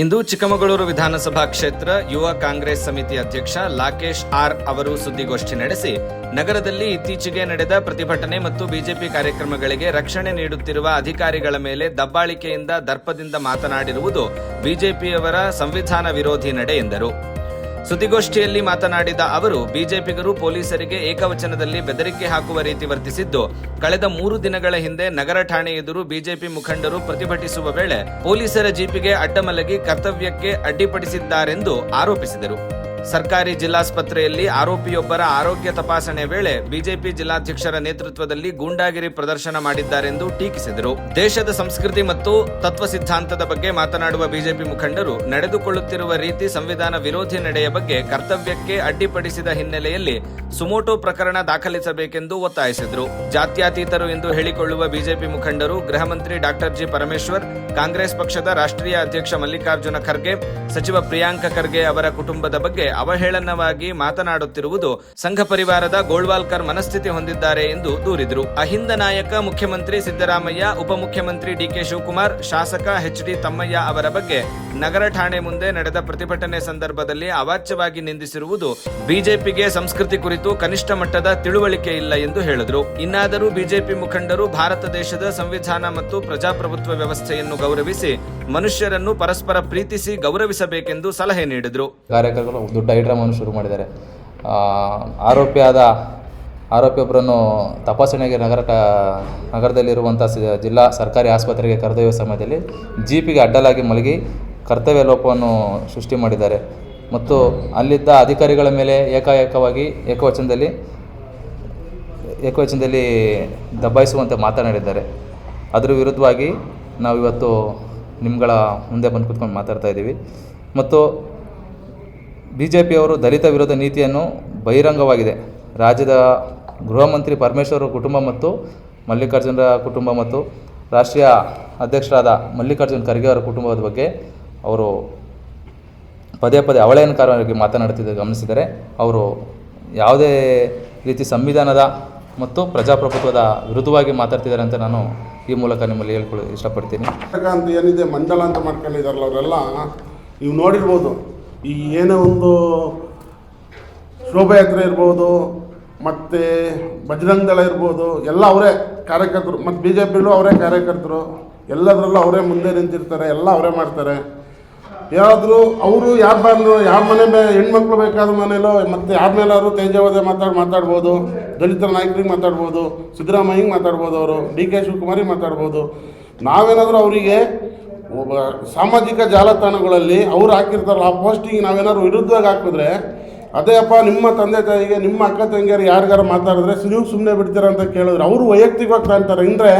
ಇಂದು ಚಿಕ್ಕಮಗಳೂರು ವಿಧಾನಸಭಾ ಕ್ಷೇತ್ರ ಯುವ ಕಾಂಗ್ರೆಸ್ ಸಮಿತಿ ಅಧ್ಯಕ್ಷ ಲಾಕೇಶ್ ಆರ್ ಅವರು ಸುದ್ದಿಗೋಷ್ಠಿ ನಡೆಸಿ, ನಗರದಲ್ಲಿ ಇತ್ತೀಚೆಗೆ ನಡೆದ ಪ್ರತಿಭಟನೆ ಮತ್ತು ಬಿಜೆಪಿ ಕಾರ್ಯಕ್ರಮಗಳಿಗೆ ರಕ್ಷಣೆ ನೀಡುತ್ತಿರುವ ಅಧಿಕಾರಿಗಳ ಮೇಲೆ ದಬ್ಬಾಳಿಕೆಯಿಂದ ದರ್ಪದಿಂದ ಮಾತನಾಡಿರುವುದು ಬಿಜೆಪಿಯವರ ಸಂವಿಧಾನ ವಿರೋಧಿ ನಡೆ ಎಂದರು. ಸುದ್ದಿಗೋಷ್ಠಿಯಲ್ಲಿ ಮಾತನಾಡಿದ ಅವರು, ಬಿಜೆಪಿಗರು ಪೊಲೀಸರಿಗೆ ಏಕವಚನದಲ್ಲಿ ಬೆದರಿಕೆ ಹಾಕುವ ರೀತಿ ವರ್ತಿಸಿದ್ದು, ಕಳೆದ ಮೂರು ದಿನಗಳ ಹಿಂದೆ ನಗರ ಠಾಣೆ ಎದುರು ಬಿಜೆಪಿ ಮುಖಂಡರು ಪ್ರತಿಭಟಿಸುವ ವೇಳೆ ಪೊಲೀಸರ ಜೀಪಿಗೆ ಅಡ್ಡಮಲಗಿ ಕರ್ತವ್ಯಕ್ಕೆ ಅಡ್ಡಿಪಡಿಸಿದ್ದಾರೆಂದು ಆರೋಪಿಸಿದರು. ಸರ್ಕಾರಿ ಜಿಲ್ಲಾಸ್ಪತ್ರೆಯಲ್ಲಿ ಆರೋಪಿಯೊಬ್ಬರ ಆರೋಗ್ಯ ತಪಾಸಣೆ ವೇಳೆ ಬಿಜೆಪಿ ಜಿಲ್ಲಾಧ್ಯಕ್ಷರ ನೇತೃತ್ವದಲ್ಲಿ ಗೂಂಡಾಗಿರಿ ಪ್ರದರ್ಶನ ಮಾಡಿದ್ದಾರೆಂದು ಟೀಕಿಸಿದರು. ದೇಶದ ಸಂಸ್ಕೃತಿ ಮತ್ತು ತತ್ವ ಸಿದ್ಧಾಂತದ ಬಗ್ಗೆ ಮಾತನಾಡುವ ಬಿಜೆಪಿ ಮುಖಂಡರು ನಡೆದುಕೊಳ್ಳುತ್ತಿರುವ ರೀತಿ ಸಂವಿಧಾನ ವಿರೋಧಿ ನಡೆಯ ಬಗ್ಗೆ ಕರ್ತವ್ಯಕ್ಕೆ ಅಡ್ಡಿಪಡಿಸಿದ ಹಿನ್ನೆಲೆಯಲ್ಲಿ ಸುಮೋಟೋ ಪ್ರಕರಣ ದಾಖಲಿಸಬೇಕೆಂದು ಒತ್ತಾಯಿಸಿದರು. ಜಾತ್ಯತೀತರು ಎಂದು ಹೇಳಿಕೊಳ್ಳುವ ಬಿಜೆಪಿ ಮುಖಂಡರು ಗೃಹ ಮಂತ್ರಿ ಡಾಕ್ಟರ್ ಜಿ ಪರಮೇಶ್ವರ್, ಕಾಂಗ್ರೆಸ್ ಪಕ್ಷದ ರಾಷ್ಟ್ರೀಯ ಅಧ್ಯಕ್ಷ ಮಲ್ಲಿಕಾರ್ಜುನ ಖರ್ಗೆ, ಸಚಿವ ಪ್ರಿಯಾಂಕ ಖರ್ಗೆ ಅವರ ಕುಟುಂಬದ ಬಗ್ಗೆ ಅವಹೇಳನವಾಗಿ ಮಾತನಾಡುತ್ತಿರುವುದು ಸಂಘ ಪರಿವಾರದ ಗೋಳ್ವಾಲ್ಕರ್ ಮನಸ್ಥಿತಿ ಹೊಂದಿದ್ದಾರೆ ಎಂದು ದೂರಿದರು. ಅಹಿಂದ ನಾಯಕ ಮುಖ್ಯಮಂತ್ರಿ ಸಿದ್ದರಾಮಯ್ಯ, ಉಪಮುಖ್ಯಮಂತ್ರಿ ಡಿಕೆ ಶಿವಕುಮಾರ್, ಶಾಸಕ ಎಚ್ ಡಿ ತಮ್ಮಯ್ಯ ಅವರ ಬಗ್ಗೆ ನಗರ ಠಾಣೆ ಮುಂದೆ ನಡೆದ ಪ್ರತಿಭಟನೆ ಸಂದರ್ಭದಲ್ಲಿ ಅವಾಚ್ಯವಾಗಿ ನಿಂದಿಸಿರುವುದು ಬಿಜೆಪಿಗೆ ಸಂಸ್ಕೃತಿ ಕುರಿತು ಕನಿಷ್ಠ ಮಟ್ಟದ ತಿಳುವಳಿಕೆ ಇಲ್ಲ ಎಂದು ಹೇಳಿದರು. ಇನ್ನಾದರೂ ಬಿಜೆಪಿ ಮುಖಂಡರು ಭಾರತ ದೇಶದ ಸಂವಿಧಾನ ಮತ್ತು ಪ್ರಜಾಪ್ರಭುತ್ವ ವ್ಯವಸ್ಥೆಯನ್ನು ಗೌರವಿಸಿ ಮನುಷ್ಯರನ್ನು ಪರಸ್ಪರ ಪ್ರೀತಿಸಿ ಗೌರವಿಸಬೇಕೆಂದು ಸಲಹೆ ನೀಡಿದರು. ಕಾರ್ಯಕರ್ತರು ದೊಡ್ಡ ಐಡ್ರಾಮನ್ನು ಶುರು ಮಾಡಿದ್ದಾರೆ. ಆರೋಪಿಯಾದ ಆರೋಪಿಯೊಬ್ಬರನ್ನು ತಪಾಸಣೆಗೆ ನಗರ ನಗರದಲ್ಲಿರುವಂಥ ಜಿಲ್ಲಾ ಸರ್ಕಾರಿ ಆಸ್ಪತ್ರೆಗೆ ಕರೆದೊಯ್ಯುವ ಸಮಯದಲ್ಲಿ ಜೀಪಿಗೆ ಅಡ್ಡಲಾಗಿ ಮಲಗಿ ಕರ್ತವ್ಯ ಲೋಪವನ್ನು ಸೃಷ್ಟಿ ಮಾಡಿದ್ದಾರೆ. ಮತ್ತು ಅಲ್ಲಿದ್ದ ಅಧಿಕಾರಿಗಳ ಮೇಲೆ ಏಕಾಏಕವಾಗಿ ಏಕವಚನದಲ್ಲಿ ಏಕವಚನದಲ್ಲಿ ದಬ್ಬಾಯಿಸುವಂತೆ ಮಾತನಾಡಿದ್ದಾರೆ. ಅದರ ವಿರುದ್ಧವಾಗಿ ನಾವಿವತ್ತು ನಿಮ್ಗಳ ಮುಂದೆ ಬಂದು ಕೂತ್ಕೊಂಡು ಮಾತಾಡ್ತಾ ಇದ್ದೀವಿ. ಮತ್ತು ಬಿ ಜೆ ಪಿಯವರು ದಲಿತ ವಿರೋಧ ನೀತಿಯನ್ನು ಬಹಿರಂಗವಾಗಿದೆ. ರಾಜ್ಯದ ಗೃಹ ಮಂತ್ರಿ ಪರಮೇಶ್ವರ್ ಕುಟುಂಬ ಮತ್ತು ಮಲ್ಲಿಕಾರ್ಜುನರ ಕುಟುಂಬ ಮತ್ತು ರಾಷ್ಟ್ರೀಯ ಅಧ್ಯಕ್ಷರಾದ ಮಲ್ಲಿಕಾರ್ಜುನ್ ಖರ್ಗೆ ಅವರ ಕುಟುಂಬದ ಬಗ್ಗೆ ಅವರು ಪದೇ ಪದೇ ಅವಳೇನಕಾರವಾಗಿ ಮಾತನಾಡುತ್ತಿದ್ದ ಗಮನಿಸಿದರೆ, ಅವರು ಯಾವುದೇ ರೀತಿ ಸಂವಿಧಾನದ ಮತ್ತು ಪ್ರಜಾಪ್ರಭುತ್ವದ ವಿರುದ್ಧವಾಗಿ ಮಾತಾಡ್ತಿದ್ದಾರೆ ಅಂತ ನಾನು ಈ ಮೂಲಕ ನಿಮ್ಮಲ್ಲಿ ಹೇಳ್ಕೊಳ್ಳಿ, ಇಷ್ಟಪಡ್ತೀನಿ. ಏನಿದೆ, ಮಂಡಲ ಅಂತ ಮಾಡ್ಕೊಂಡಿದ್ದಾರಲ್ಲ ಅವರೆಲ್ಲ, ನೀವು ನೋಡಿರ್ಬೋದು. ಈ ಏನೇ ಒಂದು ಶೋಭಾಯಾತ್ರೆ ಇರ್ಬೋದು, ಮತ್ತು ಬಜರಂಗ ದಳ ಇರ್ಬೋದು, ಎಲ್ಲ ಅವರೇ ಕಾರ್ಯಕರ್ತರು, ಮತ್ತು ಬಿ ಜೆ ಪಿಲೂ ಅವರೇ ಕಾರ್ಯಕರ್ತರು, ಎಲ್ಲದರಲ್ಲೂ ಅವರೇ ಮುಂದೆ ನಿಂತಿರ್ತಾರೆ, ಎಲ್ಲ ಅವರೇ ಮಾಡ್ತಾರೆ. ಯಾರಾದರೂ ಅವರು ಯಾರು ಬಂದರು ಯಾರ ಮನೆ ಮೇ, ಹೆಣ್ಮಕ್ಳು ಬೇಕಾದ ಮನೇಲೋ, ಮತ್ತು ಯಾರ ಮೇಲಾದ್ರು ತೇಜವಾದ ಮಾತಾಡಿ, ಮಾತಾಡ್ಬೋದು, ದಲಿತರ ನಾಯಕರಿಗೆ ಮಾತಾಡ್ಬೋದು, ಸಿದ್ದರಾಮಯ್ಯಂಗೆ ಮಾತಾಡ್ಬೋದು ಅವರು, ಡಿ ಕೆ ಶಿವಕುಮಾರಿಗೆ ಮಾತಾಡ್ಬೋದು. ನಾವೇನಾದರೂ ಅವರಿಗೆ ಒಬ್ಬ ಸಾಮಾಜಿಕ ಜಾಲತಾಣಗಳಲ್ಲಿ ಅವ್ರು ಹಾಕಿರ್ತಾರಲ್ಲ, ಆ ಪೋಸ್ಟಿಂಗ್ ನಾವೇನಾದ್ರು ವಿರುದ್ಧವಾಗಿ ಹಾಕಿದ್ರೆ, ಅದೇ ಅಪ್ಪ ನಿಮ್ಮ ತಂದೆ ತಾಯಿಗೆ, ನಿಮ್ಮ ಅಕ್ಕ ತಂಗಿಯರು ಯಾರಿಗಾರು ಮಾತಾಡಿದ್ರೆ ನೀವು ಸುಮ್ಮನೆ ಬಿಡ್ತೀರ ಅಂತ ಕೇಳಿದ್ರೆ ಅವರು ವೈಯಕ್ತಿಕವಾಗಿ ಕಾಣ್ತಾರೆ. ಅಂದರೆ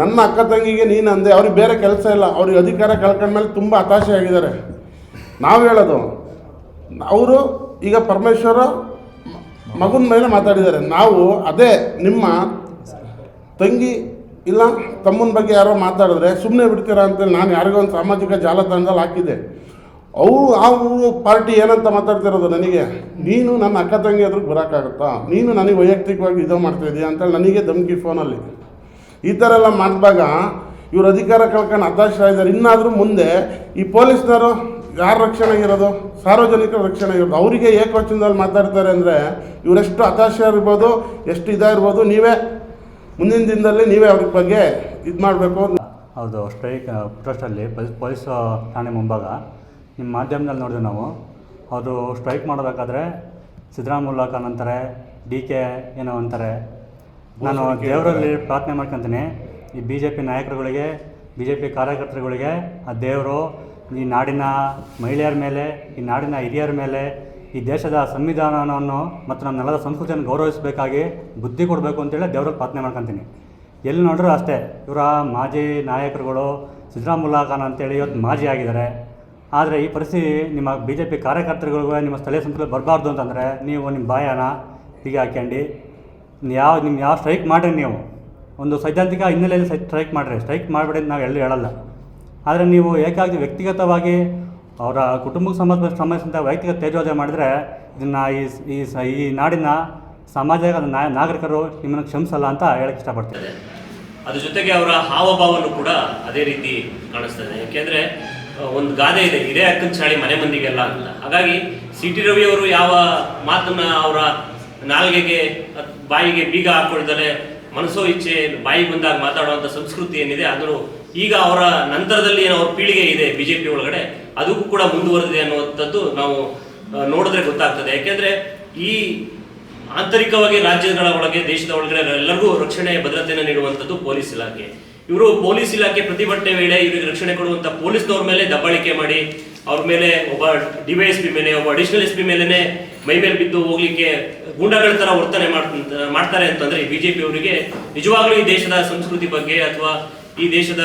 ನನ್ನ ಅಕ್ಕ ತಂಗಿಗೆ ನೀನು ಅಂದೆ, ಅವ್ರಿಗೆ ಬೇರೆ ಕೆಲಸ ಇಲ್ಲ, ಅವ್ರಿಗೆ ಅಧಿಕಾರ ಕಳ್ಕೊಂಡ್ಮೇಲೆ ತುಂಬ ಹತಾಶೆ ಆಗಿದ್ದಾರೆ. ನಾವು ಹೇಳೋದು, ಅವರು ಈಗ ಪರಮೇಶ್ವರ ಮಗನ ಮೇಲೆ ಮಾತಾಡಿದ್ದಾರೆ. ನಾವು ಅದೇ ನಿಮ್ಮ ತಂಗಿ ಇಲ್ಲ, ತಮ್ಮನ ಬಗ್ಗೆ ಯಾರೋ ಮಾತಾಡಿದ್ರೆ ಸುಮ್ಮನೆ ಬಿಡ್ತೀರಾ ಅಂತೇಳಿ ನಾನು ಯಾರಿಗೋ ಒಂದು ಸಾಮಾಜಿಕ ಜಾಲತಾಣದಲ್ಲಿ ಹಾಕಿದ್ದೆ. ಅವರು ಊರು ಪಾರ್ಟಿ ಏನಂತ ಮಾತಾಡ್ತಿರೋದು ನನಗೆ? ನೀನು ನನ್ನ ಅಕ್ಕ ತಂಗಿ ಎದುರಿಗೆ ಬರೋಕ್ಕಾಗುತ್ತಾ? ನೀನು ನನಗೆ ವೈಯಕ್ತಿಕವಾಗಿ ಇದು ಮಾಡ್ತಾಯಿದ್ದೀಯ ಅಂತೇಳಿ ನನಗೆ ಧಮಕಿ ಫೋನಲ್ಲಿ. ಈ ಥರ ಎಲ್ಲ ಮಾಡಿದಾಗ ಇವರು ಅಧಿಕಾರ ಕಳ್ಕೊಂಡು ಇದ್ದಾರೆ ಇನ್ನಾದರೂ ಮುಂದೆ ಈ ಪೊಲೀಸ್ನವರು ಯಾರ ರಕ್ಷಣೆ ಇರೋದು? ಸಾರ್ವಜನಿಕರ ರಕ್ಷಣೆ ಇರೋದು? ಅವರಿಗೆ ಏಕವಚನದಲ್ಲಿ ಮಾತಾಡ್ತಾರೆ ಅಂದರೆ ಇವರೆಷ್ಟು ಹತಾಶ ಇರ್ಬೋದು, ಎಷ್ಟು ಇದಾಗಿರ್ಬೋದು ನೀವೇ ಮುಂದಿನ ದಿನದಲ್ಲಿ ನೀವೇ ಅವ್ರ ಬಗ್ಗೆ ಇದು ಮಾಡಬೇಕು ಹೌದು ಸ್ಟ್ರೈಕ್ ಪ್ರೊಟೆಸ್ಟಲ್ಲಿ ಪೊಲೀಸ್ ಪೊಲೀಸ್ ಠಾಣೆ ಮುಂಭಾಗ ನಿಮ್ಮ ಮಾಧ್ಯಮದಲ್ಲಿ ನೋಡಿದ್ವಿ ನಾವು. ಅವರು ಸ್ಟ್ರೈಕ್ ಮಾಡಬೇಕಾದ್ರೆ ಸಿದ್ದರಾಮುಲ್ಲಾ ಖಾನ್ ಅಂತಾರೆ ಡಿ ಕೆ ಏನೋ ಅಂತಾರೆ. ನಾನು ದೇವರಲ್ಲಿ ಪ್ರಾರ್ಥನೆ ಮಾಡ್ಕೊತೀನಿ. ಈ ಬಿ ಜೆ ಪಿ ನಾಯಕರುಗಳಿಗೆ ಬಿ ಜೆ ಪಿ ಕಾರ್ಯಕರ್ತರುಗಳಿಗೆ ಆ ದೇವರು ಈ ನಾಡಿನ ಮಹಿಳೆಯರ ಮೇಲೆ ಈ ನಾಡಿನ ಹಿರಿಯರ ಮೇಲೆ ಈ ದೇಶದ ಸಂವಿಧಾನವನ್ನು ಮತ್ತು ನಮ್ಮ ನೆಲದ ಸಂಸ್ಕೃತಿಯನ್ನು ಗೌರವಿಸಬೇಕಾಗಿ ಬುದ್ಧಿ ಕೊಡಬೇಕು ಅಂತೇಳಿ ದೇವ್ರಲ್ಲಿ ಪ್ರಾರ್ಥನೆ ಮಾಡ್ಕೊತೀನಿ. ಎಲ್ಲಿ ನೋಡಿದ್ರು ಅಷ್ಟೇ, ಇವರ ಮಾಜಿ ನಾಯಕರುಗಳು ಸಿದ್ದರಾಮುಲ್ಲಾ ಖಾನ್ ಅಂತೇಳಿ ಇವತ್ತು ಮಾಜಿ ಆಗಿದ್ದಾರೆ. ಆದರೆ ಈ ಪರಿಸ್ಥಿತಿ ನಿಮ್ಮ ಬಿ ಜೆ ಪಿ ಕಾರ್ಯಕರ್ತರುಗಳಿಗೂ ನಿಮ್ಮ ಸ್ಥಳೀಯ ಸಂಸ್ಥೆ ಬರಬಾರ್ದು ಅಂತಂದರೆ ನೀವು ನಿಮ್ಮ ಬಾಯನ ಹೀಗೆ ಹಾಕ್ಯಂಡು. ಯಾವ ನಿಮ್ಮ ಯಾವ ಸ್ಟ್ರೈಕ್ ಮಾಡಿರಿ ನೀವು? ಒಂದು ಸೈದ್ಧಾಂತಿಕ ಹಿನ್ನೆಲೆಯಲ್ಲಿ ಸ್ಟ್ರೈಕ್ ಮಾಡಿರಿ. ಸ್ಟ್ರೈಕ್ ಮಾಡಬೇಡಿ ನಾವು ಎಲ್ಲೂ ಹೇಳಲ್ಲ. ಆದರೆ ನೀವು ಏಕಾಗಿ ವ್ಯಕ್ತಿಗತವಾಗಿ ಅವರ ಕುಟುಂಬಕ್ಕೆ ಸಂಬಂಧ ಸಂಬಂಧಿಸಿದಂಥ ವೈಯಕ್ತಿಕ ತೇಜೋದಯ ಮಾಡಿದರೆ ಇದನ್ನು ಈ ಈ ನಾಡಿನ ಸಾಮಾಜಿಕ ನಾ- ನಾಗರಿಕರು ನಿಮ್ಮನ್ನು ಕ್ಷಮಿಸಲ್ಲ ಅಂತ ಹೇಳಕ್ಕೆ ಇಷ್ಟಪಡ್ತೀನಿ. ಅದ್ರ ಜೊತೆಗೆ ಅವರ ಹಾವಭಾವನು ಕೂಡ ಅದೇ ರೀತಿ ಕಾಣಿಸ್ತದೆ ಯಾಕೆಂದ್ರೆ ಒಂದು ಗಾದೆ ಇದೆ ಹಿರೇ ಅಕ್ಕನ ಚಾಳಿ ಮನೆ ಮಂದಿಗೆಲ್ಲ ಅಂತ ಹಾಗಾಗಿ ಸಿ ಟಿ ರವಿ ಅವರು ಯಾವ ಮಾತನ್ನ ಅವರ ನಾಲ್ಗೆಗೆ ಬಾಯಿಗೆ ಬೀಗ ಹಾಕೊಳ್ತಾರೆ ಮನಸ್ಸೋ ಇಚ್ಛೆ ಬಾಯಿ ಬಂದಾಗ ಮಾತಾಡುವಂಥ ಸಂಸ್ಕೃತಿ ಏನಿದೆ ಅದನ್ನು ಈಗ ಅವರ ನಂತರದಲ್ಲಿ ಏನು ಅವ್ರ ಪೀಳಿಗೆ ಇದೆ ಬಿಜೆಪಿ ಒಳಗಡೆ, ಅದಕ್ಕೂ ಕೂಡ ಮುಂದುವರೆದಿದೆ ಅನ್ನುವಂಥದ್ದು ನಾವು ನೋಡಿದ್ರೆ ಗೊತ್ತಾಗ್ತದೆ. ಯಾಕೆಂದ್ರೆ ಈ ಆಂತರಿಕವಾಗಿ ರಾಜ್ಯಗಳ ಒಳಗೆ, ದೇಶದ ಒಳಗಡೆ ಎಲ್ಲರಿಗೂ ರಕ್ಷಣೆ ಭದ್ರತೆಯನ್ನು ನೀಡುವಂಥದ್ದು ಪೊಲೀಸ್ ಇಲಾಖೆ. ಇವರು ಪೊಲೀಸ್ ಇಲಾಖೆ ಪ್ರತಿಭಟನೆ ವೇಳೆ ಇವರಿಗೆ ರಕ್ಷಣೆ ಕೊಡುವಂಥ ಪೊಲೀಸ್ನವ್ರ ಮೇಲೆ ದಬ್ಬಾಳಿಕೆ ಮಾಡಿ, ಅವ್ರ ಮೇಲೆ ಒಬ್ಬ ಡಿವೈಎಸ್ ಪಿ ಮೇಲೆ, ಒಬ್ಬ ಅಡಿಷನಲ್ ಎಸ್ ಪಿ ಮೇಲೆನೆ ಮೈ ಮೇಲೆ ಬಿದ್ದು ಹೋಗ್ಲಿಕ್ಕೆ ಗೂಂಡಗಳ ತರ ವರ್ತನೆ ಮಾಡ್ತ- ಮಾಡ್ತಾರೆ ಅಂತಂದ್ರೆ ಬಿಜೆಪಿ ಅವರಿಗೆ ನಿಜವಾಗ್ಲೂ ಈ ದೇಶದ ಸಂಸ್ಕೃತಿ ಬಗ್ಗೆ ಅಥವಾ ಈ ದೇಶದ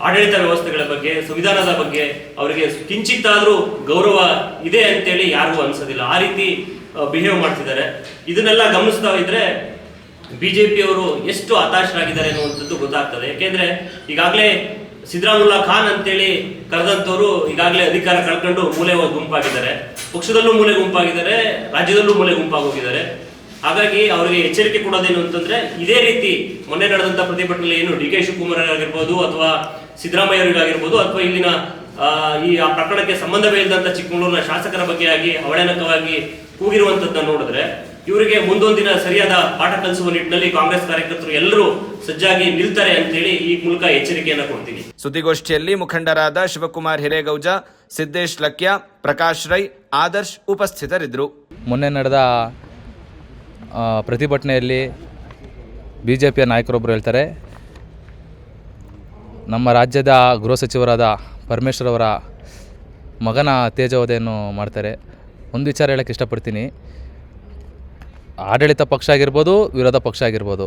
ಆಡಳಿತ ವ್ಯವಸ್ಥೆಗಳ ಬಗ್ಗೆ, ಸಂವಿಧಾನದ ಬಗ್ಗೆ ಅವರಿಗೆ ಕಿಂಚಿತ್ತಾದರೂ ಗೌರವ ಇದೆ ಅಂತೇಳಿ ಯಾರಿಗೂ ಅನ್ಸೋದಿಲ್ಲ. ಆ ರೀತಿ ಬಿಹೇವ್ ಮಾಡ್ತಿದ್ದಾರೆ. ಇದನ್ನೆಲ್ಲ ಗಮನಿಸ್ತಾ ಇದ್ರೆ ಬಿಜೆಪಿ ಅವರು ಎಷ್ಟು ಹತಾಶರಾಗಿದ್ದಾರೆ ಅನ್ನುವಂಥದ್ದು ಗೊತ್ತಾಗ್ತದೆ. ಯಾಕೆಂದ್ರೆ ಈಗಾಗಲೇ ಸಿದ್ದರಾಮುಲ್ಲಾ ಖಾನ್ ಅಂತೇಳಿ ಕರೆದಂತವರು ಈಗಾಗಲೇ ಅಧಿಕಾರ ಕಳ್ಕೊಂಡು ಮೂಲೆ ಗುಂಪಾಗಿದ್ದಾರೆ. ಪಕ್ಷದಲ್ಲೂ ಮೂಲೆ ಗುಂಪಾಗಿದ್ದಾರೆ, ರಾಜ್ಯದಲ್ಲೂ ಮೂಲೆ ಗುಂಪಾಗೋಗಿದ್ದಾರೆ ಹಾಗಾಗಿ ಅವರಿಗೆ ಎಚ್ಚರಿಕೆ ಕೊಡೋದೇನು ಅಂತಂದ್ರೆ ಇದೇ ರೀತಿ ಮೊನ್ನೆ ನಡೆದಂತ ಪ್ರತಿಭಟನೆಯಲ್ಲಿ ಏನು ಡಿ ಕೆ ಶಿವಕುಮಾರ್ ಆಗಿರ್ಬೋದು ಅಥವಾ ಸಿದ್ದರಾಮಯ್ಯ ಅವರಿಗಾಗಿರ್ಬೋದು ಅಥವಾ ಇಲ್ಲಿನ ಈ ಆ ಪ್ರಕರಣಕ್ಕೆ ಸಂಬಂಧವೇ ಇಲ್ಲದಂತ ಚಿಕ್ಕಮಗಳೂರಿನ ಶಾಸಕರ ಬಗ್ಗೆ ಆಗಿ ಅವಳೇನಕವಾಗಿ ಕೂಗಿರುವಂತದ್ದನ್ನ ನೋಡಿದ್ರೆ ಇವರಿಗೆ ಮುಂದೊಂದು ದಿನ ಸರಿಯಾದ ಪಾಠ ಕಲಿಸುವ ನಿಟ್ಟಿನಲ್ಲಿ ಕಾಂಗ್ರೆಸ್ ಕಾರ್ಯಕರ್ತರು ಎಲ್ಲರೂ ಸಜ್ಜಾಗಿ ನಿಲ್ತಾರೆ ಅಂತೇಳಿ ಈ ಮೂಲಕ ಎಚ್ಚರಿಕೆಯನ್ನ ಕೊಡ್ತೀನಿ. ಸುದ್ದಿಗೋಷ್ಠಿಯಲ್ಲಿ ಮುಖಂಡರಾದ ಶಿವಕುಮಾರ್ ಹಿರೇಗೌಜ ಸಿದ್ದೇಶ್ ಲಕ್ಯ ಪ್ರಕಾಶ್ ರೈ ಆದರ್ಶ್ ಉಪಸ್ಥಿತರಿದ್ದರು. ಮೊನ್ನೆ ನಡೆದ ಪ್ರತಿಭಟನೆಯಲ್ಲಿ ಬಿ ಜೆ ಪಿಯ ನಾಯಕರೊಬ್ಬರು ಹೇಳ್ತಾರೆ, ನಮ್ಮ ರಾಜ್ಯದ ಗೃಹ ಸಚಿವರಾದ ಪರಮೇಶ್ವರ್ ಅವರ ಮಗನ ತೇಜವಧೆಯನ್ನು ಮಾಡ್ತಾರೆ. ಒಂದು ವಿಚಾರ ಹೇಳಕ್ಕೆ ಇಷ್ಟಪಡ್ತೀನಿ. ಆಡಳಿತ ಪಕ್ಷ ಆಗಿರ್ಬೋದು, ವಿರೋಧ ಪಕ್ಷ ಆಗಿರ್ಬೋದು,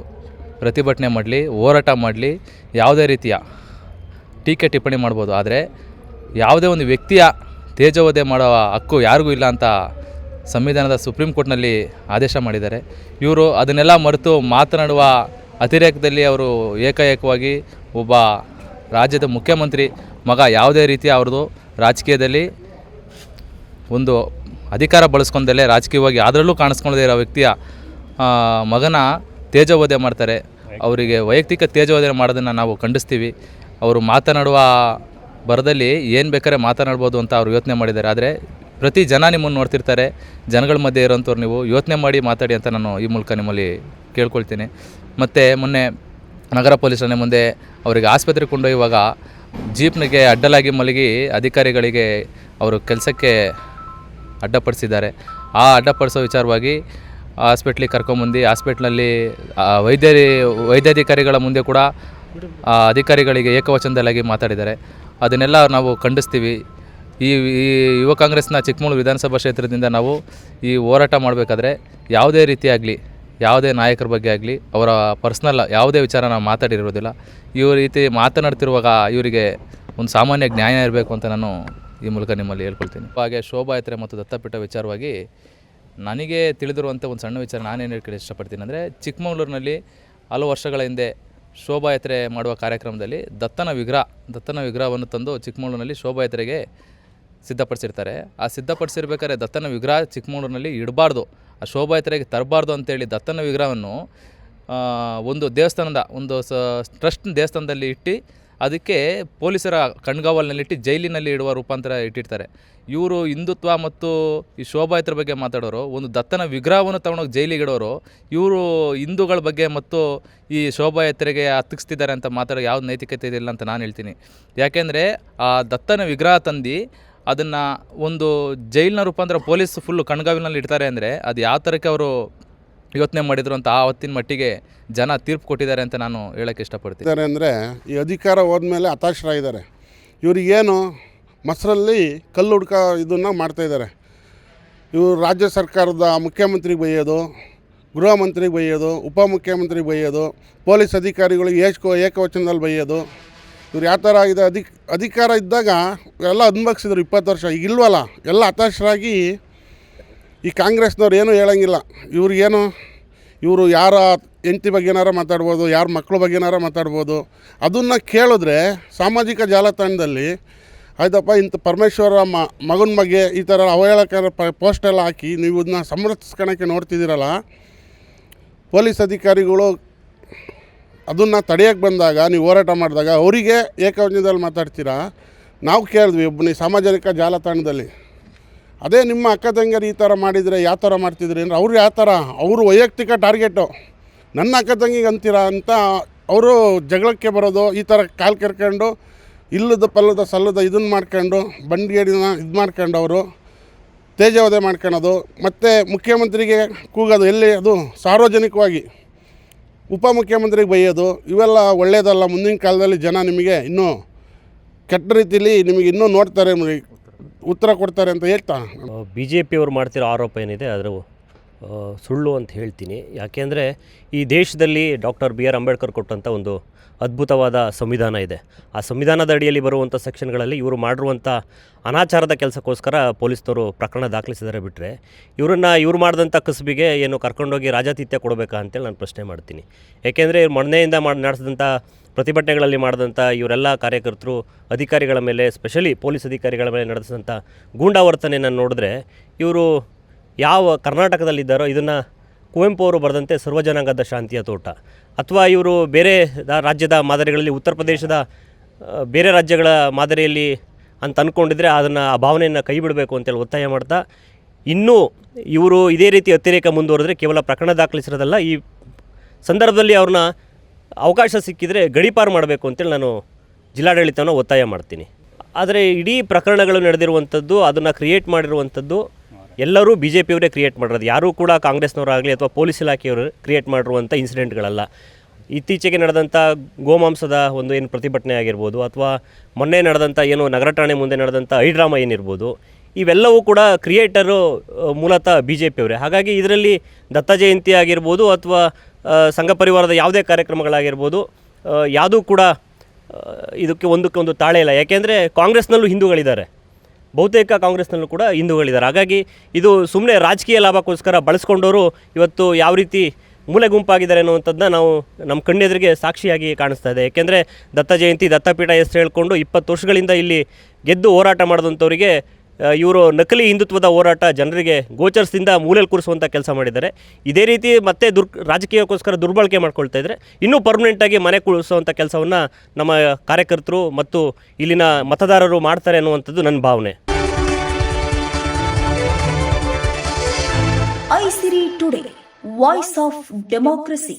ಪ್ರತಿಭಟನೆ ಮಾಡಲಿ, ಹೋರಾಟ ಮಾಡಲಿ, ಯಾವುದೇ ರೀತಿಯ ಟೀಕೆ ಟಿಪ್ಪಣಿ ಮಾಡ್ಬೋದು. ಆದರೆ ಯಾವುದೇ ಒಂದು ವ್ಯಕ್ತಿಯ ತೇಜವಧೆ ಮಾಡುವ ಹಕ್ಕು ಯಾರಿಗೂ ಇಲ್ಲ ಅಂತ ಸಂವಿಧಾನದ ಸುಪ್ರೀಂ ಕೋರ್ಟ್ನಲ್ಲಿ ಆದೇಶ ಮಾಡಿದ್ದಾರೆ. ಇವರು ಅದನ್ನೆಲ್ಲ ಮರೆತು ಮಾತನಾಡುವ ಅತಿರೇಕದಲ್ಲಿ ಅವರು ಏಕಾಏಕವಾಗಿ ಒಬ್ಬ ರಾಜ್ಯದ ಮುಖ್ಯಮಂತ್ರಿ ಮಗ ಯಾವುದೇ ರೀತಿಯ ಅವ್ರದ್ದು ರಾಜಕೀಯದಲ್ಲಿ ಒಂದು ಅಧಿಕಾರ ಬಳಸ್ಕೊಂಡಲ್ಲೇ ರಾಜಕೀಯವಾಗಿ ಅದರಲ್ಲೂ ಕಾಣಿಸ್ಕೊಳ್ಳದೇ ಇರೋ ವ್ಯಕ್ತಿಯ ಮಗನ ತೇಜೋವಧೆ ಮಾಡ್ತಾರೆ. ಅವರಿಗೆ ವೈಯಕ್ತಿಕ ತೇಜವೋದಯ ಮಾಡೋದನ್ನು ನಾವು ಖಂಡಿಸ್ತೀವಿ. ಅವರು ಮಾತನಾಡುವ ಬರದಲ್ಲಿ ಏನು ಬೇಕಾದ್ರೆ ಮಾತನಾಡ್ಬೋದು ಅಂತ ಅವರು ಯೋಚನೆ ಮಾಡಿದ್ದಾರೆ. ಆದರೆ ಪ್ರತಿ ಜನ ನಿಮ್ಮನ್ನು ನೋಡ್ತಿರ್ತಾರೆ. ಜನಗಳ ಮಧ್ಯೆ ಇರೋಂಥವ್ರು ನೀವು. ಯೋಚನೆ ಮಾಡಿ ಮಾತಾಡಿ ಅಂತ ನಾನು ಈ ಮೂಲಕ ನಿಮ್ಮಲ್ಲಿ ಕೇಳ್ಕೊಳ್ತೀನಿ. ಮತ್ತು ಮೊನ್ನೆ ನಗರ ಪೊಲೀಸ್ ಠಾಣೆ ಮುಂದೆ ಅವರಿಗೆ ಆಸ್ಪತ್ರೆಗೆ ಕೊಂಡೊಯ್ಯುವಾಗ ಜೀಪ್ನಿಗೆ ಅಡ್ಡಲಾಗಿ ಮಲಗಿ ಅಧಿಕಾರಿಗಳಿಗೆ ಅವರು ಕೆಲಸಕ್ಕೆ ಅಡ್ಡಪಡಿಸಿದ್ದಾರೆ. ಆ ಅಡ್ಡಪಡಿಸೋ ವಿಚಾರವಾಗಿ ಹಾಸ್ಪಿಟ್ಲಿಗೆ ಕರ್ಕೊಂಬಂದು ಹಾಸ್ಪಿಟ್ಲಲ್ಲಿ ವೈದ್ಯರಿ, ವೈದ್ಯಾಧಿಕಾರಿಗಳ ಮುಂದೆ ಕೂಡ ಅಧಿಕಾರಿಗಳಿಗೆ ಏಕವಚನದಲ್ಲಾಗಿ ಮಾತಾಡಿದ್ದಾರೆ. ಅದನ್ನೆಲ್ಲ ನಾವು ಖಂಡಿಸ್ತೀವಿ. ಈ ಈ ಯುವ ಕಾಂಗ್ರೆಸ್ನ ಚಿಕ್ಕಮಗಳೂರು ವಿಧಾನಸಭಾ ಕ್ಷೇತ್ರದಿಂದ ನಾವು ಈ ಹೋರಾಟ ಮಾಡಬೇಕಾದ್ರೆ ಯಾವುದೇ ರೀತಿಯಾಗಲಿ ಯಾವುದೇ ನಾಯಕರ ಬಗ್ಗೆ ಆಗಲಿ, ಅವರ ಪರ್ಸ್ನಲ್ ಯಾವುದೇ ವಿಚಾರ ನಾವು ಮಾತಾಡಿರೋದಿಲ್ಲ. ಈ ರೀತಿ ಮಾತನಾಡ್ತಿರುವಾಗ ಇವರಿಗೆ ಒಂದು ಸಾಮಾನ್ಯ ಜ್ಞಾನ ಇರಬೇಕು ಅಂತ ನಾನು ಈ ಮೂಲಕ ನಿಮ್ಮಲ್ಲಿ ಹೇಳ್ಕೊಳ್ತೀನಿ. ಹಾಗೆ ಶೋಭಾಯಾತ್ರೆ ಮತ್ತು ದತ್ತಪೀಠ ವಿಚಾರವಾಗಿ ನನಗೆ ತಿಳಿದಿರುವಂಥ ಒಂದು ಸಣ್ಣ ವಿಚಾರ ನಾನೇನು ಹೇಳ್ಕೊಳ್ಳಿ ಇಷ್ಟಪಡ್ತೀನಿ ಅಂದರೆ ಚಿಕ್ಕಮಗಳೂರಿನಲ್ಲಿ ಹಲವು ವರ್ಷಗಳ ಹಿಂದೆ ಶೋಭಾಯಾತ್ರೆ ಮಾಡುವ ಕಾರ್ಯಕ್ರಮದಲ್ಲಿ ದತ್ತನ ವಿಗ್ರಹ, ದತ್ತನ ವಿಗ್ರಹವನ್ನು ತಂದು ಚಿಕ್ಕಮಗಳೂರಿನಲ್ಲಿ ಶೋಭಾಯಾತ್ರೆಗೆ ಸಿದ್ಧಪಡಿಸಿರ್ತಾರೆ. ಆ ಸಿದ್ಧಪಡಿಸಿರ್ಬೇಕಾದ್ರೆ ದತ್ತನ ವಿಗ್ರಹ ಚಿಕ್ಕಮಗಳೂರಿನಲ್ಲಿ ಇಡಬಾರ್ದು. ಆ ಶೋಭಾಯಾತ್ರೆಗೆ ತರಬಾರ್ದು ಅಂತೇಳಿ ದತ್ತನ ವಿಗ್ರಹವನ್ನು ಒಂದು ದೇವಸ್ಥಾನದ, ಒಂದು ಸ, ಟ್ರಸ್ಟ್ ದೇವಸ್ಥಾನದಲ್ಲಿ ಇಟ್ಟು ಅದಕ್ಕೆ ಪೊಲೀಸರ ಕಣ್ಗಾವಲಿನಲ್ಲಿಟ್ಟು ಜೈಲಿನಲ್ಲಿ ಇಡುವ ರೂಪಾಂತರ ಇಟ್ಟಿರ್ತಾರೆ. ಇವರು ಹಿಂದುತ್ವ ಮತ್ತು ಈ ಶೋಭಾಯಾತ್ರೆ ಬಗ್ಗೆ ಮಾತಾಡೋರು, ಒಂದು ದತ್ತನ ವಿಗ್ರಹವನ್ನು ತಗೊಂಡೋಗಿ ಜೈಲಿಗೆ ಇಡೋರು, ಇವರು ಹಿಂದೂಗಳ ಬಗ್ಗೆ ಮತ್ತು ಈ ಶೋಭಾಯಾತ್ರೆಗೆ ಹತ್ತಿಸ್ತಿದ್ದಾರೆ ಅಂತ ಮಾತಾಡೋ ಯಾವ ನೈತಿಕತೆ ಇದಿಲ್ಲ ಅಂತ ನಾನು ಹೇಳ್ತೀನಿ. ಯಾಕೆಂದರೆ ಆ ದತ್ತನ ವಿಗ್ರಹ ತಂದು ಅದನ್ನು ಒಂದು ಜೈಲಿನ ರೂಪಾಂತರ ಪೊಲೀಸ್ ಫುಲ್ಲು ಕಣ್ಗಾವಿನಲ್ಲಿ ಇಡ್ತಾರೆ ಅಂದರೆ ಅದು ಯಾವ ಥರಕ್ಕೆ ಅವರು ಯೋಚನೆ ಮಾಡಿದ್ರು ಅಂತ ಆ ಹೊತ್ತಿನ ಮಟ್ಟಿಗೆ ಜನ ತೀರ್ಪು ಕೊಟ್ಟಿದ್ದಾರೆ ಅಂತ ನಾನು ಹೇಳೋಕ್ಕೆ ಇಷ್ಟಪಡ್ತೀನಿ. ಅಂದರೆ ಈ ಅಧಿಕಾರ ಹೋದ್ಮೇಲೆ ಹತಾಶರಾಗಿದ್ದಾರೆ. ಇವ್ರಿಗೇನು ಮೊಸರಲ್ಲಿ ಕಲ್ಲು ಹುಡ್ಕ ಇದನ್ನು ಮಾಡ್ತಾಯಿದ್ದಾರೆ ಇವರು ರಾಜ್ಯ ಸರ್ಕಾರದ ಮುಖ್ಯಮಂತ್ರಿಗೆ ಬೈಯೋದು, ಗೃಹ ಮಂತ್ರಿಗೆ ಬೈಯೋದು ಉಪಮುಖ್ಯಮಂತ್ರಿಗೆ ಬೈಯೋದು, ಪೊಲೀಸ್ ಅಧಿಕಾರಿಗಳಿಗೆ ಏಷ್ಕೋ ಏಕವಚನದಲ್ಲಿ ಬೈಯೋದು. ಇವ್ರು ಯಾವ ಥರ ಇದೆ ಅಧಿಕ, ಅಧಿಕಾರ ಇದ್ದಾಗ ಎಲ್ಲ ಅನ್ಭವಿಸಿದ್ರು ಇಪ್ಪತ್ತು ವರ್ಷ. ಈಗ ಇಲ್ವಲ್ಲ? ಎಲ್ಲ ಹತಾಶರಾಗಿ ಈ ಕಾಂಗ್ರೆಸ್ನವ್ರು ಏನೂ ಹೇಳಂಗಿಲ್ಲ. ಇವ್ರಿಗೇನು, ಇವರು ಯಾರ ಹೆಂಡತಿ ಬಗ್ಗೆ ಏನಾರ ಮಾತಾಡ್ಬೋದು, ಯಾರ ಮಕ್ಕಳ ಬಗ್ಗೆ ಏನಾರ ಮಾತಾಡ್ಬೋದು, ಅದನ್ನು ಕೇಳಿದ್ರೆ ಸಾಮಾಜಿಕ ಜಾಲತಾಣದಲ್ಲಿ, ಆಯ್ತಪ್ಪ, ಇಂಥ ಪರಮೇಶ್ವರ ಮಗನ ಬಗ್ಗೆ ಈ ಥರ ಅವಹೇಳಕರ ಪ, ಪೋಸ್ಟ್ ಎಲ್ಲ ಹಾಕಿ, ನೀವು ಇದನ್ನ ಸಮರ್ಥಿಸ್ಕೊಳಕ್ಕೆ ನೋಡ್ತಿದ್ದೀರಲ್ಲ, ಪೊಲೀಸ್ ಅಧಿಕಾರಿಗಳು ಅದನ್ನು ತಡೆಯೋಕ್ಕೆ ಬಂದಾಗ, ನೀವು ಹೋರಾಟ ಮಾಡಿದಾಗ ಅವರಿಗೆ ಏಕವಚನದಲ್ಲಿ ಮಾತಾಡ್ತೀರಾ? ನಾವು ಕೇಳಿದ್ವಿ ಒಬ್ಬನಿ ಸಾಮಾಜಿಕ ಜಾಲತಾಣದಲ್ಲಿ. ಅದೇ ನಿಮ್ಮ ಅಕ್ಕ ತಂಗಿಯರು ಈ ಥರ ಮಾಡಿದರೆ, ಯಾವ ಥರ ಮಾಡ್ತಿದ್ರಿ ಅಂದ್ರೆ, ಅವ್ರು ಯಾವ ಥರ ಅವರು ವೈಯಕ್ತಿಕ ಟಾರ್ಗೆಟು ನನ್ನ ಅಕ್ಕ ತಂಗಿಗೆ ಅಂತೀರಾ ಅಂತ ಅವರು ಜಗಳಕ್ಕೆ ಬರೋದು, ಈ ಥರ ಕಾಲು ಕರ್ಕೊಂಡು ಇಲ್ಲದ ಪಲ್ಲದ ಸಲ್ಲದ ಇದನ್ನು ಮಾಡ್ಕೊಂಡು, ಬಂಡಿಗೇಡಿನ ಇದು ಮಾಡ್ಕೊಂಡು ಅವರು, ತೇಜವಧೆ ಮಾಡ್ಕೊಳೋದು, ಮತ್ತು ಮುಖ್ಯಮಂತ್ರಿಗೆ ಕೂಗೋದು, ಎಲ್ಲಿ ಅದು ಸಾರ್ವಜನಿಕವಾಗಿ. ಉಪಮುಖ್ಯಮಂತ್ರಿಗೆ ಬೈಯೋದು, ಇವೆಲ್ಲ ಒಳ್ಳೆಯದಲ್ಲ ಮುಂದಿನ ಕಾಲದಲ್ಲಿ ಜನ ನಿಮಗೆ ಇನ್ನೂ ಕೆಟ್ಟ ರೀತಿಲಿ ನಿಮಗೆ ಇನ್ನೂ ನೋಡ್ತಾರೆ ಉತ್ತರ ಕೊಡ್ತಾರೆ ಅಂತ ಹೇಳ್ತಾ. ಬಿ ಜೆ ಪಿಯವರು ಮಾಡ್ತಿರೋ ಆರೋಪ ಏನಿದೆ, ಅದರ ಸುಳ್ಳು ಅಂತ ಹೇಳ್ತೀನಿ. ಯಾಕೆಂದರೆ ಈ ದೇಶದಲ್ಲಿ ಡಾಕ್ಟರ್ ಬಿ ಆರ್ ಅಂಬೇಡ್ಕರ್ ಕೊಟ್ಟಂಥ ಒಂದು ಅದ್ಭುತವಾದ ಸಂವಿಧಾನ ಇದೆ. ಆ ಸಂವಿಧಾನದ ಅಡಿಯಲ್ಲಿ ಬರುವಂಥ ಸೆಕ್ಷನ್ಗಳಲ್ಲಿ ಇವರು ಮಾಡಿರುವಂಥ ಅನಾಚಾರದ ಕೆಲಸಕ್ಕೋಸ್ಕರ ಪೊಲೀಸ್ನವರು ಪ್ರಕರಣ ದಾಖಲಿಸಿದ್ದಾರೆ ಬಿಟ್ಟರೆ ಇವರನ್ನು ಇವ್ರು ಮಾಡಿದಂಥ ಕಸಬಿಗೆ ಏನು ಕರ್ಕೊಂಡೋಗಿ ರಾಜಾತಿಥ್ಯ ಕೊಡಬೇಕಾ ಅಂತೇಳಿ ನಾನು ಪ್ರಶ್ನೆ ಮಾಡ್ತೀನಿ. ಏಕೆಂದರೆ ಮೊನ್ನೆಯಿಂದ ಮಾಡಿ ನಡೆಸಿದಂಥ ಪ್ರತಿಭಟನೆಗಳಲ್ಲಿ ಮಾಡಿದಂಥ ಇವರೆಲ್ಲ ಕಾರ್ಯಕರ್ತರು ಅಧಿಕಾರಿಗಳ ಮೇಲೆ ಸ್ಪೆಷಲಿ ಪೊಲೀಸ್ ಅಧಿಕಾರಿಗಳ ಮೇಲೆ ನಡೆಸಿದಂಥ ಗೂಂಡಾವರ್ತನೆಯನ್ನು ನೋಡಿದ್ರೆ ಇವರು ಯಾವ ಕರ್ನಾಟಕದಲ್ಲಿದ್ದಾರೋ ಇದನ್ನು ಕುವೆಂಪು ಅವರು ಬರೆದಂತೆ ಸರ್ವಜನಾಂಗದ ಶಾಂತಿಯ ತೋಟ. ಅಥವಾ ಇವರು ಬೇರೆ ರಾಜ್ಯದ ಮಾದರಿಗಳಲ್ಲಿ ಉತ್ತರ ಪ್ರದೇಶದ ಬೇರೆ ರಾಜ್ಯಗಳ ಮಾದರಿಯಲ್ಲಿ ಅಂತ ಅಂದ್ಕೊಂಡಿದ್ರೆ ಅದನ್ನು ಆ ಭಾವನೆಯನ್ನು ಕೈ ಬಿಡಬೇಕು ಅಂತೇಳಿ ಒತ್ತಾಯ ಮಾಡ್ತಾ, ಇನ್ನೂ ಇವರು ಇದೇ ರೀತಿ ಅತಿರೇಕ ಮುಂದುವರೆದ್ರೆ ಕೇವಲ ಪ್ರಕರಣ ದಾಖಲಿಸಿರೋದಲ್ಲ, ಈ ಸಂದರ್ಭದಲ್ಲಿ ಅವ್ರನ್ನ ಅವಕಾಶ ಸಿಕ್ಕಿದರೆ ಗಡೀಪಾರು ಮಾಡಬೇಕು ಅಂತೇಳಿ ನಾನು ಜಿಲ್ಲಾಡಳಿತವನ್ನು ಒತ್ತಾಯ ಮಾಡ್ತೀನಿ. ಆದರೆ ಇಡೀ ಪ್ರಕರಣಗಳು ನಡೆದಿರುವಂಥದ್ದು, ಅದನ್ನು ಕ್ರಿಯೇಟ್ ಮಾಡಿರುವಂಥದ್ದು ಎಲ್ಲರೂ ಬಿ ಜೆ ಪಿಯವರೇ ಕ್ರಿಯೇಟ್ ಮಾಡಿರೋದು. ಯಾರೂ ಕೂಡ ಕಾಂಗ್ರೆಸ್ನವರಾಗಲಿ ಅಥವಾ ಪೊಲೀಸ್ ಇಲಾಖೆಯವರು ಕ್ರಿಯೇಟ್ ಮಾಡಿರುವಂಥ ಇನ್ಸಿಡೆಂಟ್ಗಳಲ್ಲ ಇತ್ತೀಚೆಗೆ ನಡೆದಂಥ ಗೋಮಾಂಸದ ಒಂದು ಏನು ಪ್ರತಿಭಟನೆ ಆಗಿರ್ಬೋದು ಅಥವಾ ಮೊನ್ನೆ ನಡೆದಂಥ ಏನು ನಗರ ಠಾಣೆ ಮುಂದೆ ನಡೆದಂಥ ಡ್ರಾಮಾ ಏನಿರ್ಬೋದು, ಇವೆಲ್ಲವೂ ಕೂಡ ಕ್ರಿಯೇಟರು ಮೂಲತಃ ಬಿ ಜೆ ಪಿಯವರೇ ಹಾಗಾಗಿ ಇದರಲ್ಲಿ ದತ್ತ ಜಯಂತಿ ಆಗಿರ್ಬೋದು ಅಥವಾ ಸಂಘ ಪರಿವಾರದ ಯಾವುದೇ ಕಾರ್ಯಕ್ರಮಗಳಾಗಿರ್ಬೋದು ಯಾವುದೂ ಕೂಡ ಇದಕ್ಕೆ ಇದಕ್ಕೆ ಒಂದಕ್ಕೊಂದು ತಾಳೆ ಇಲ್ಲ. ಯಾಕೆಂದರೆ ಕಾಂಗ್ರೆಸ್ನಲ್ಲೂ ಹಿಂದೂಗಳಿದ್ದಾರೆ. ಬಹುತೇಕ ಕಾಂಗ್ರೆಸ್ನಲ್ಲೂ ಕೂಡ ಹಿಂದೂಗಳಿದ್ದಾರೆ. ಹಾಗಾಗಿ ಇದು ಸುಮ್ಮನೆ ರಾಜಕೀಯ ಲಾಭಕ್ಕೋಸ್ಕರ ಬಳಸ್ಕೊಂಡವರು ಇವತ್ತು ಯಾವ ರೀತಿ ಮೂಲೆ ಗುಂಪಾಗಿದ್ದಾರೆ ಅನ್ನುವಂಥದ್ದನ್ನ ನಾವು ನಮ್ಮ ಕಣ್ಣೆದುರಿಗೆ ಸಾಕ್ಷಿಯಾಗಿ ಕಾಣಿಸ್ತಾ ಇದೆ. ಏಕೆಂದರೆ ದತ್ತ ಜಯಂತಿ, ದತ್ತಪೀಠ ಹೆಸರು ಹೇಳ್ಕೊಂಡು ಇಪ್ಪತ್ತು ವರ್ಷಗಳಿಂದ ಇಲ್ಲಿ ಗೆದ್ದು ಹೋರಾಟ ಮಾಡಿದಂಥವರಿಗೆ ಇವರು ನಕಲಿ ಹಿಂದುತ್ವದ ಹೋರಾಟ ಜನರಿಗೆ ಗೋಚರಿಸದಿಂದ ಮೂಲೆಯಲ್ಲಿ ಕೂರಿಸುವಂಥ ಕೆಲಸ ಮಾಡಿದ್ದಾರೆ. ಇದೇ ರೀತಿ ಮತ್ತೆ ದುರ್, ರಾಜಕೀಯಕ್ಕೋಸ್ಕರ ದುರ್ಬಳಕೆ ಮಾಡ್ಕೊಳ್ತಾ ಇದ್ದರೆ. ಇನ್ನೂ ಪರ್ಮನೆಂಟಾಗಿ ಮನೆ ಕೂರಿಸುವಂಥ ಕೆಲಸವನ್ನು ನಮ್ಮ ಕಾರ್ಯಕರ್ತರು ಮತ್ತು ಇಲ್ಲಿನ ಮತದಾರರು ಮಾಡ್ತಾರೆ ಅನ್ನುವಂಥದ್ದು ನನ್ನ ಭಾವನೆ. Aisiri today, voice of democracy.